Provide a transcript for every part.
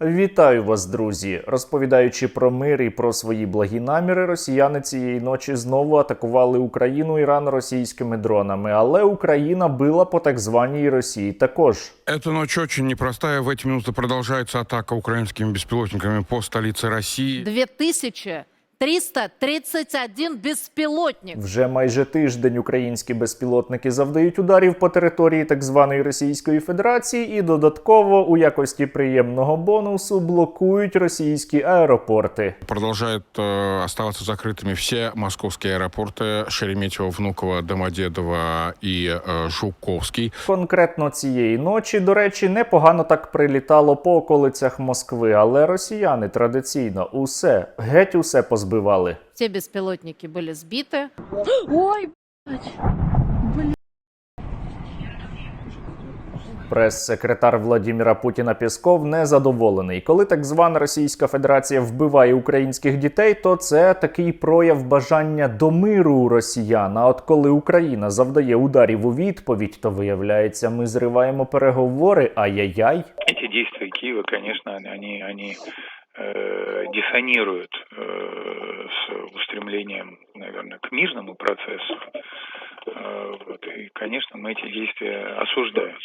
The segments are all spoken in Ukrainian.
Вітаю вас, друзі! Розповідаючи про мир і про свої благі наміри, росіяни цієї ночі знову атакували Україну Іран російськими дронами, але Україна била по так званій Росії також. Эта ночь очень непростая. В эти минуты продолжается атака украинскими беспилотниками по столице России. 2331 беспилотник. Вже майже тиждень українські безпілотники завдають ударів по території так званої Російської Федерації і додатково у якості приємного бонусу блокують російські аеропорти. Продолжают э, оставаться закрытыми все московские аэропорты Шереметьево, Внуково, Домодедово и э, Жуковский. Конкретно цієї ночі, до речі, непогано так прилітало по околицях Москви, але росіяни традиційно усе, геть усе позбивали. Все беспилотники были сбиты. Ой, Прес-секретар Владіміра Путіна Пєсков незадоволений. Коли так звана Російська Федерація вбиває українських дітей, то це такий прояв бажання до миру у росіян. А от коли Україна завдає ударів у відповідь, то виявляється, ми зриваємо переговори. Ай-яй-яй. эти действия Киева, конечно, они, они э, диссонирует э, с устремлением, наверное, к мирному процессу. Э, вот, и, конечно, мы эти действия осуждаем.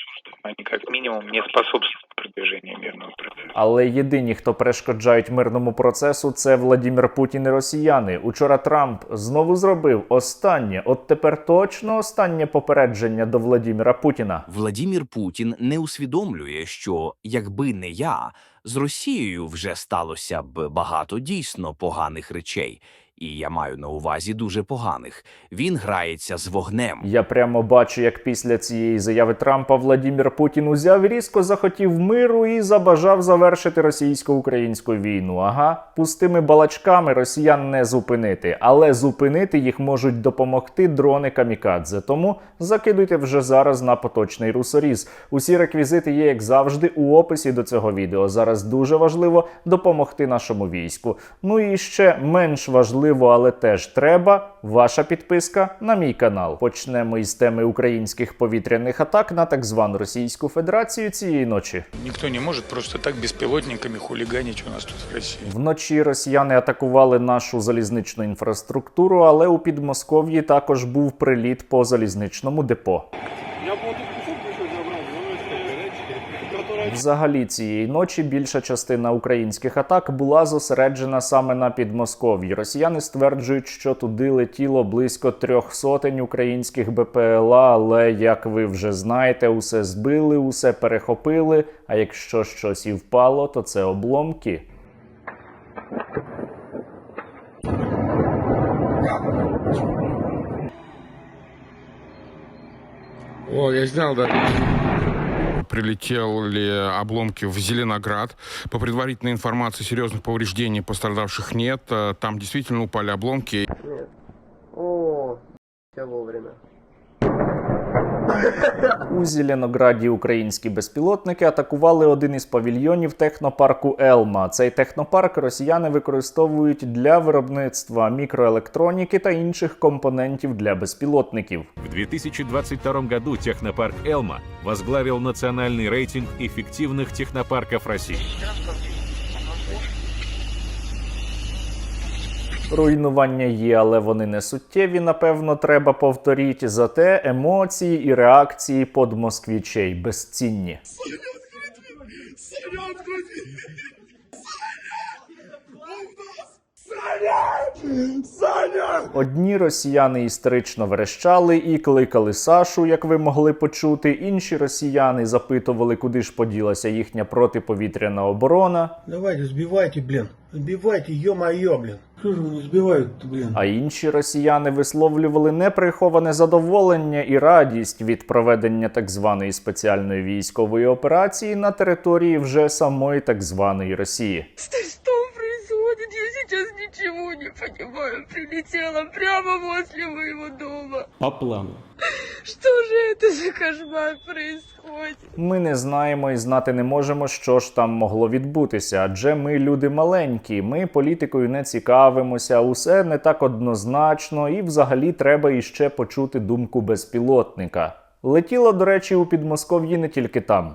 Они как минимум не способствуют продвижению мирного процесса. Але єдині, хто перешкоджають мирному процесу, це Владімір Путін і росіяни. Учора Трамп знову зробив останнє, от тепер точно останнє попередження до Владіміра Путіна. Владімір Путін не усвідомлює, що якби не я, з Росією вже сталося б багато дійсно поганих речей, і я маю на увазі дуже поганих. Він грається з вогнем. Я прямо бачу, як після цієї заяви Трампа Владімір Путін узяв різко захотів миру і забажав завершити російсько-українську війну. Ага, пустими балачками росіян не зупинити, але зупинити їх можуть допомогти дрони камікадзе. Тому закидуйте вже зараз на поточний русоріз. Усі реквізити є, як завжди, у описі до цього відео. Зараз дуже важливо допомогти нашому війську. Ну і ще менш важливо, але теж треба ваша підписка на мій канал. Почнемо із теми українських повітряних атак на так звану Російську Федерацію цієї ночі. Никто не может просто так беспилотниками хулиганить у нас тут в России. Вночі росіяни атакували нашу залізничну інфраструктуру, але у Підмосков'ї також був приліт по залізничному депо. Я Взагалі цієї ночі більша частина українських атак була зосереджена саме на Підмосков'ї. Росіяни стверджують, що туди летіло близько трьох сотень українських БПЛА, але як ви вже знаєте, усе збили, усе перехопили. А якщо щось і впало, то це обломки. О, я снял, да. Прилетели обломки в Зеленоград. По предварительной информации, серьезных повреждений пострадавших нет. Э, Там действительно упали обломки. У Зеленограді українські безпілотники атакували один із павільйонів технопарку Елма. Цей технопарк росіяни використовують для виробництва мікроелектроніки та інших компонентів для безпілотників. В 2022 году технопарк «Элма» возглавил национальный рейтинг эффективных технопарков России. Руйнування є, але вони не суттєві, напевно, треба повторити. Зате емоції і реакції подмосквічей безцінні. Одні росіяни істерично верещали і кликали Сашу, як ви могли почути. Інші росіяни запитували, куди ж поділася їхня протиповітряна оборона. Давайте, сбивайте, блин. Сбивайте, ё-моё, блин. Что же вы не сбивают блин? А інші росіяни висловлювали неприховане задоволення і радість від проведення так званої спеціальної військової операції на території вже самої так званої Росії. Что происходит? Ничего не понимаю. Прилетела прямо возле моего дома. По плану. Что же это за кошмар происходит? Ми не знаємо і знати не можемо, що ж там могло відбутися, адже ми люди маленькі, ми політикою не цікавимося, усе не так однозначно, і взагалі треба іще почути думку безпілотника. Летіло, до речі, у Підмосков'ї не тільки там.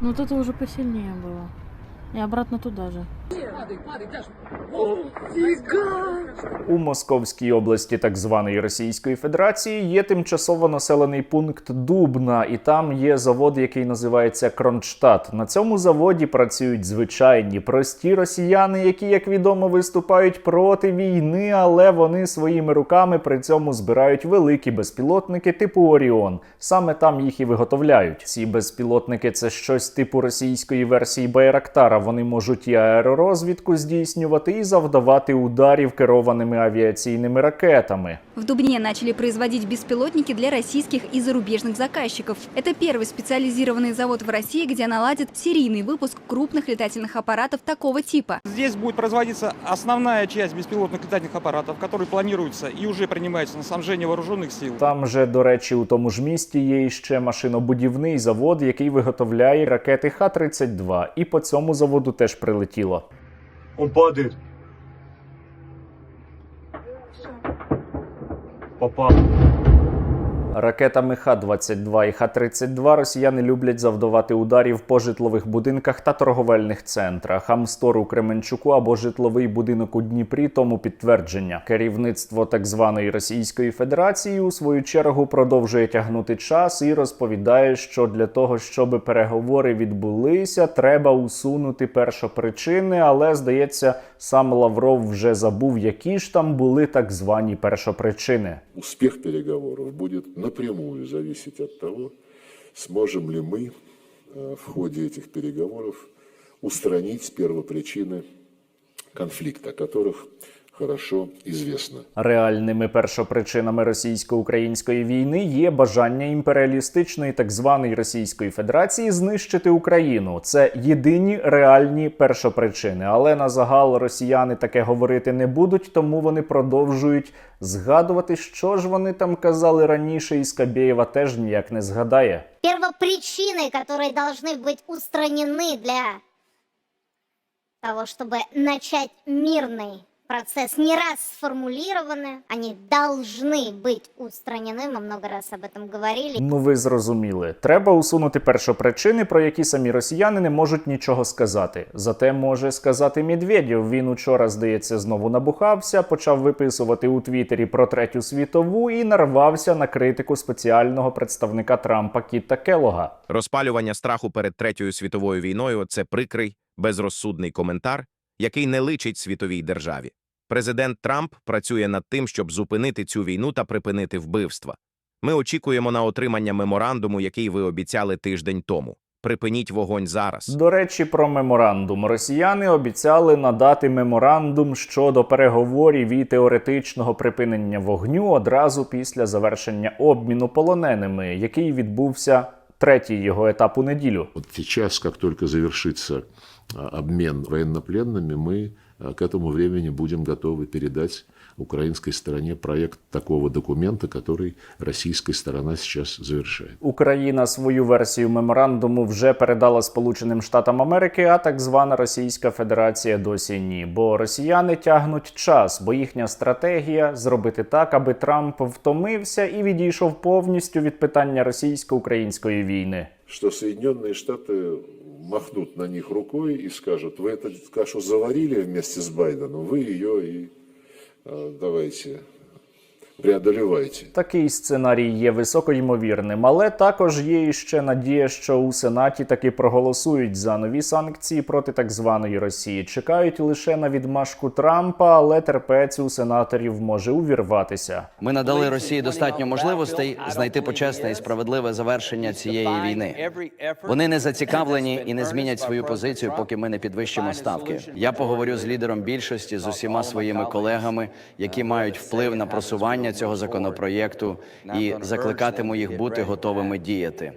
Ну вот это уже посильнее было. И обратно туда же. У Московській області так званої Російської Федерації є тимчасово населений пункт Дубна, і там є завод, який називається Кронштадт. На цьому заводі працюють звичайні прості росіяни, які, як відомо, виступають проти війни, але вони своїми руками при цьому збирають великі безпілотники типу Оріон. Саме там їх і виготовляють. Ці безпілотники це щось типу російської версії Байрактара. Вони можуть і аеророзвідку здійснювати, і завдавати ударів керованими авіаційними ракетами. В Дубне начали производить беспилотники для российских и зарубежных заказчиков. Это первый специализированный завод в России, где наладит серийный выпуск крупных летательных аппаратов такого типа. Здесь будет производиться основная часть беспилотных летательных аппаратов, которые планируются и уже принимаются на снабжение вооруженных сил. Там же, до речі, у тому ж місті є іще машинобудівний завод, який виготовляє ракети Х-32. І по цьому заводу теж прилетіло. Compadre. Papá. Ракетами Х-22 і Х-32 росіяни люблять завдавати ударів по житлових будинках та торговельних центрах. Амстор у Кременчуку або житловий будинок у Дніпрі тому підтвердження. Керівництво так званої Російської Федерації у свою чергу продовжує тягнути час і розповідає, що для того, щоб переговори відбулися, треба усунути першопричини. Але здається, сам Лавров вже забув, які ж там були так звані першопричини. Успех переговоров будет напрямую зависеть от того, сможем ли мы э, в ходе этих переговоров устранить первопричины конфликта, которых хорошо известно. Реальними першопричинами російсько-української війни є бажання імперіалістичної так званої Російської Федерації знищити Україну. Це єдині реальні першопричини. Але на загал росіяни таке говорити не будуть, тому вони продовжують згадувати, що ж вони там казали раніше, і Скабєєва теж ніяк не згадає. Первопричины, которые должны быть устранены для того, чтобы начать мирный процесс, не раз сформулированы, они должны быть устранены, мы много раз об этом говорили. Ну ви зрозуміли. Треба усунути першопричини, про які самі росіяни не можуть нічого сказати. Зате може сказати Медведєв. Він учора, здається, знову набухався, почав виписувати у Твіттері про третю світову і нарвався на критику спеціального представника Трампа Кіта Келога. Розпалювання страху перед третьою світовою війною це прикрий, безрозсудний коментар, який не личить світовій державі. Президент Трамп працює над тим, щоб зупинити цю війну та припинити вбивства. Ми очікуємо на отримання меморандуму, який ви обіцяли тиждень тому. Припиніть вогонь зараз. До речі, про меморандум. Росіяни обіцяли надати меморандум щодо переговорів і теоретичного припинення вогню одразу після завершення обміну полоненими, який відбувся третій його етап у неділю. Как только завершится а, обмен военнопленными, мы а, к этому времени будем готовы передать украинской стороне проект такого документа, который российская сторона сейчас завершает. Україна свою версію меморандуму вже передала Сполученим Штатам Америки, а так звана Російська Федерація досі ні. Бо росіяни тягнуть час, бо їхня стратегія зробити так, аби Трамп втомився і відійшов повністю від питання російсько-української війни. Что Соединенные Штаты махнут на них рукой и скажут, вы эту кашу заварили вместе с Байденом, вы ее и а, давайте преодолевайте. Такий сценарій є високоймовірним, але також є іще надія, що у Сенаті таки проголосують за нові санкції проти так званої Росії. Чекають лише на відмашку Трампа, але терпець у сенаторів може увірватися. Ми надали Росії достатньо можливостей знайти почесне і справедливе завершення цієї війни. Вони не зацікавлені і не змінять свою позицію, поки ми не підвищимо ставки. Я поговорю з лідером більшості з усіма своїми колегами, які мають вплив на просування цього законопроєкту, і закликатиму їх бути готовими діяти.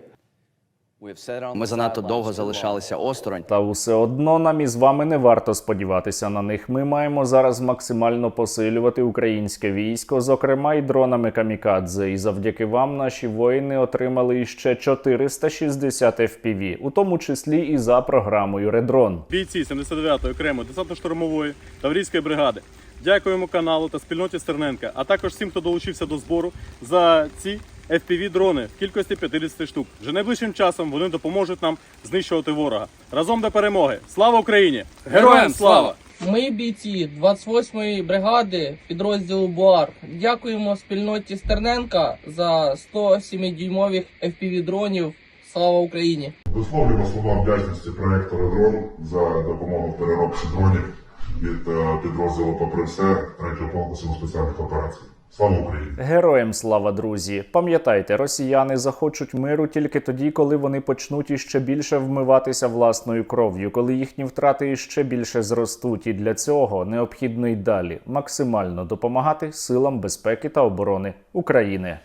Ми занадто довго залишалися осторонь. Та все одно нам із вами не варто сподіватися на них. Ми маємо зараз максимально посилювати українське військо, зокрема й дронами камікадзе. І завдяки вам наші воїни отримали іще 460 FPV, у тому числі і за програмою Редрон. Бійці 79-ї окремої десантно-штурмової Таврійської бригади. Дякуємо каналу та спільноті Стерненка, а також всім, хто долучився до збору за ці FPV-дрони в кількості 50 штук. Вже найближчим часом вони допоможуть нам знищувати ворога. Разом до перемоги. Слава Україні! Героям слава! Ми бійці 28-ї бригади підрозділу БУАР. Дякуємо спільноті Стерненка за 107-дюймових FPV-дронів. Слава Україні! Висловлюємо слова вдячності проєкту «Редрон» за допомогу в переробці дронів від е, підрозділу «Попри все» 3-го полку сил спеціальних операцій. Слава Україні! Героям слава, друзі! Пам'ятайте, росіяни захочуть миру тільки тоді, коли вони почнуть іще більше вмиватися власною кров'ю, коли їхні втрати іще більше зростуть. І для цього необхідно й далі максимально допомагати силам безпеки та оборони України.